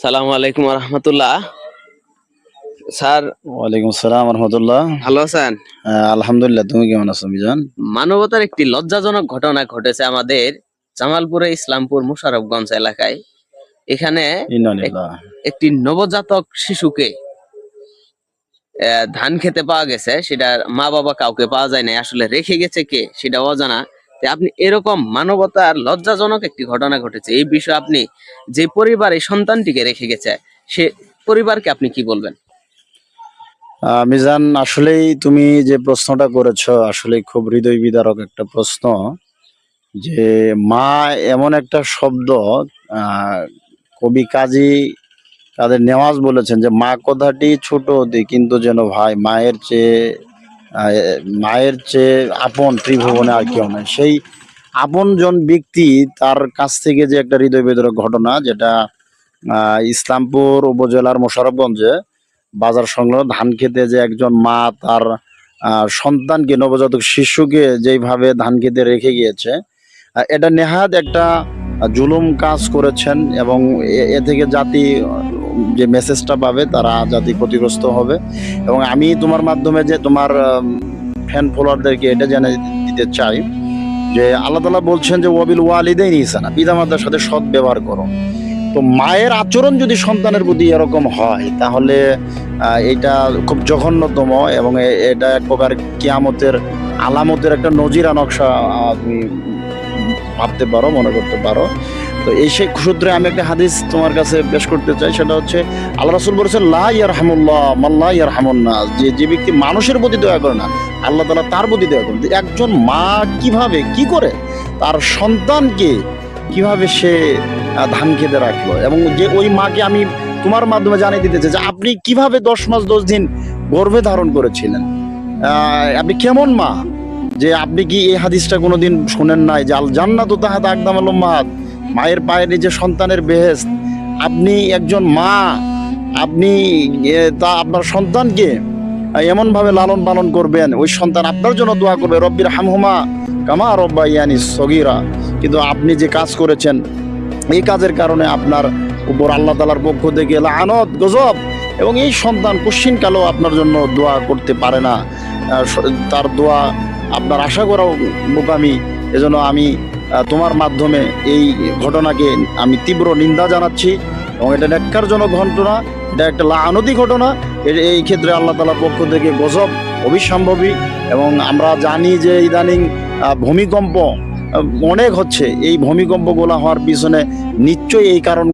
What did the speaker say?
সালামু আলাইকুম রহমতুল্লাহ। স্যার ওয়ালাইকুম আসসালাম রহমতুল্লাহ। ভালো আছেন? আলহামদুলিল্লাহ তুমি কেমন আছো মিজান? মানবতার একটি লজ্জাজনক ঘটনা ঘটেছে আমাদের জামালপুরে ইসলামপুর মুশারফগঞ্জ এলাকায়। এখানে একটি নবজাতক শিশুকে ধান খেতে পাওয়া গেছে। সেটা মা বাবা কাউকে পাওয়া যায় না আসলে রেখে গেছে কে সেটা অজানা। আপনি এরকম মানবতার লজ্জাজনক একটি ঘটনা ঘটেছে। এই বিষয়ে আপনি যে পরিবার এই সন্তানটিকে রেখে গেছে, সে পরিবারকে আপনি কি বলবেন? মিজান, আসলেই তুমি যে প্রশ্নটা করেছ আসলে খুব হৃদয় বিদারক একটা প্রশ্ন যে মা এমন একটা শব্দ কবি কাজী তাদের নেওয়াজ বলেছেন যে, মা কথাটি ছোট অতি, কিন্তু যেন ভাই মায়ের চেয়ে মায়ের চেয়ে আপন ত্রিভুবনে আর কেউ নেই। সেই আপনজন ব্যক্তি তার কাছ থেকে যে একটা হৃদয় বিদারক ঘটনা, যেটা ইসলামপুর উপজেলার মোশারফগঞ্জে বাজার সংলগ্ন ধান খেতে যে একজন মা তার সন্তানকে, নবজাতক শিশুকে যেইভাবে ধান খেতে রেখে গিয়েছে এটা নেহাত একটা জুলুম কাজ করেছেন এবং এ- থেকে জাতি যে মেসেজটা পাবে, তারা জাতি ক্ষতিগ্রস্ত হবে। এবং আমি তোমার মাধ্যমে যে তোমার ফ্যান ফলোয়ারদেরকে এটা জানিয়ে দিতে চাই যে, আল্লাহ তালা বলছেন যে ওয়াবিল ওয়ালিদাইন ইসানা পিতামাতার সাথে সৎ ব্যবহার করো। তো মায়ের আচরণ যদি সন্তানের প্রতি এরকম হয়, তাহলে এটা খুব জঘন্যতম এবং এটা এক প্রকার কিয়ামতের আলামতের একটা নজিরা নকশা তুমি ভাবতে পারো, মনে করতে পারো। তো এই সেই সূত্রে আমি একটা হাদিস তোমার কাছে পেশ করতে চাই, সেটা হচ্ছে, আল্লাহ রাসুল বলেছেন, লা ইয়ারহামুল্লাহ মাল্লা ইয়ারহামুন্না যে যে ব্যক্তি মানুষের প্রতি দয়া করে না, আল্লাহ তালা তার প্রতি দয়া করেন। একজন মা কীভাবে, কি করে? তার সন্তানকে কীভাবে সে ধান খেতে রাখল? এবং যে ওই মাকে আমি তোমার মাধ্যমে জানিয়ে দিতে চাই যে, আপনি কীভাবে দশ মাস, দশ দিন গর্ভে ধারণ করেছিলেন? আপনি কেমন মা? যে, আপনি কি এই হাদিসটা কোনোদিন শোনেন নাই যে আল জান্নাত তাহাত আকদাম আল মাহাত মায়ের পায়ের নিচে সন্তানের বেহেস্ত আপনি একজন মা, আপনি তা আপনার সন্তানকে এমনভাবে লালন পালন করবেন, ওই সন্তান আপনার জন্য দোয়া করবে, রব্বির হামহুমা কামা রব্বা ইয়ানি সগিরা। কিন্তু আপনি যে কাজ করেছেন, এই কাজের কারণে আপনার উপর আল্লাহ তালার পক্ষ থেকে আনত গজব, এবং এই সন্তান কুশ্চিন কালেও আপনার জন্য দোয়া করতে পারে না। তার দোয়া আপনার আশা করাও বোকামি, এজন্য আমি তোমার মাধ্যমে এই ঘটনাকে আমি তীব্র নিন্দা জানাচ্ছি এবং এটা ন্যাক্কারজনক ঘটনা, এটা একটা লানতি ঘটনা। এই ক্ষেত্রে আল্লাহ তালার পক্ষ থেকে গজব অবিসম্ভবী এবং আমরা জানি যে ইদানিং ভূমিকম্প অনেক হচ্ছে। এই ভূমিকম্পগুলো হওয়ার পিছনে নিশ্চয়ই এই কারণ